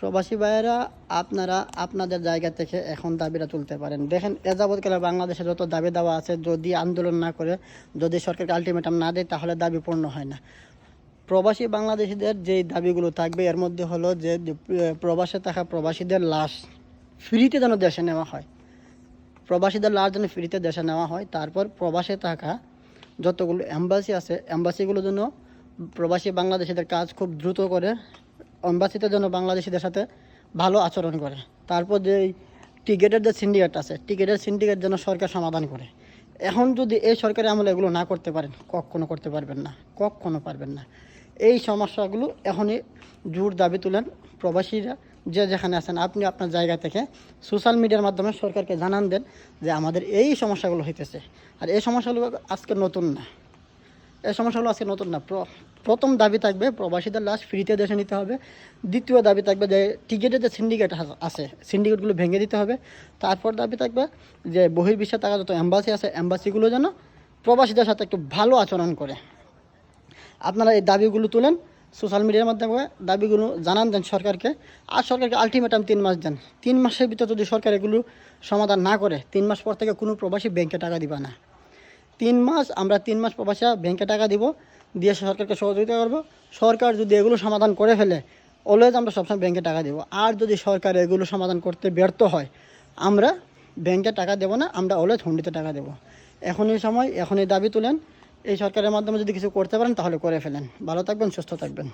প্রবাসী ভাইয়েরা আপনারা আপনাদের জায়গা থেকে এখন দাবিটা তুলতে পারেন। দেখেন এ যাবৎকালে বাংলাদেশে যত দাবি দেওয়া আছে যদি আন্দোলন না করে যদি সরকারকে আলটিমেটাম না দেয় তাহলে দাবি পূর্ণ হয় না। প্রবাসী বাংলাদেশিদের যেই দাবিগুলো থাকবে এর মধ্যে হলো যে, প্রবাসে থাকা প্রবাসীদের লাশ ফ্রিতে যেন দেশে নেওয়া হয়। প্রবাসীদের লাশ যেন ফ্রিতে দেশে নেওয়া হয় তারপর প্রবাসে থাকা যতগুলো অ্যাম্বাসি আছে অ্যাম্বাসিগুলো যেন প্রবাসী বাংলাদেশিদের কাজ খুব দ্রুত করে অ্যাম্বাসিতে যেন বাংলাদেশিদের সাথে ভালো আচরণ করে। তারপর যে টিকেটের যে সিন্ডিকেট আছে, টিকেটের সিন্ডিকেট যেন সরকার সমাধান করে। এখন যদি এই সরকারি আমলে এগুলো না করতে পারেন, কখনো করতে পারবেন না, কখনো পারবেন না। এই সমস্যাগুলো এখনই জোর দাবি তুলেন প্রবাসীরা, যে যেখানে আছেন, আপনি আপনার জায়গা থেকে সোশ্যাল মিডিয়ার মাধ্যমে সরকারকে জানান দেন যে আমাদের এই সমস্যাগুলো হইতেছে। আর এই সমস্যাগুলো আজকে নতুন না। এই সমস্যাগুলো আজকে নতুন না প্রথম দাবি থাকবে প্রবাসীদের লাশ ফ্রিতে দেশে নিতে হবে। দ্বিতীয় দাবি থাকবে যে টিকিটের যে সিন্ডিকেট আছে সিন্ডিকেটগুলো ভেঙে দিতে হবে। তারপর দাবি থাকবে যে বহির্বিশ্বে থাকা যত অ্যাম্বাসি আছে অ্যাম্বাসিগুলো যেন প্রবাসীদের সাথে একটু ভালো আচরণ করে। আপনারা এই দাবিগুলো তুলেন সোশ্যাল মিডিয়ার মাধ্যমে দাবিগুলো জানান দেন সরকারকে। আর সরকারকে আলটিমেটাম তিন মাস দেন। তিন মাসের ভিতরে যদি সরকার এগুলো সমাধান না করে, তিন মাস পর থেকে কোনো প্রবাসী ব্যাংকে টাকা দিবা না। তিন মাস, আমরা তিন মাস প্রবাসীরা ব্যাংকে টাকা দিব, দিয়ে সরকারকে সহযোগিতা করব। সরকার যদি এগুলো সমাধান করে ফেলে অলওয়েজ আমরা সবসময় ব্যাংকে টাকা দেবো। আর যদি সরকার এগুলো সমাধান করতে ব্যর্থ হয়, আমরা ব্যাংকে টাকা দেবো না, আমরা অলওয়েজ হুন্ডিতে টাকা দেবো। এখনই সময়, এখনই দাবি তুলেন। এই সরকারের মাধ্যমে যদি কিছু করতে পারেন, তাহলে করে ফেলেন। ভালো থাকবেন, সুস্থ থাকবেন।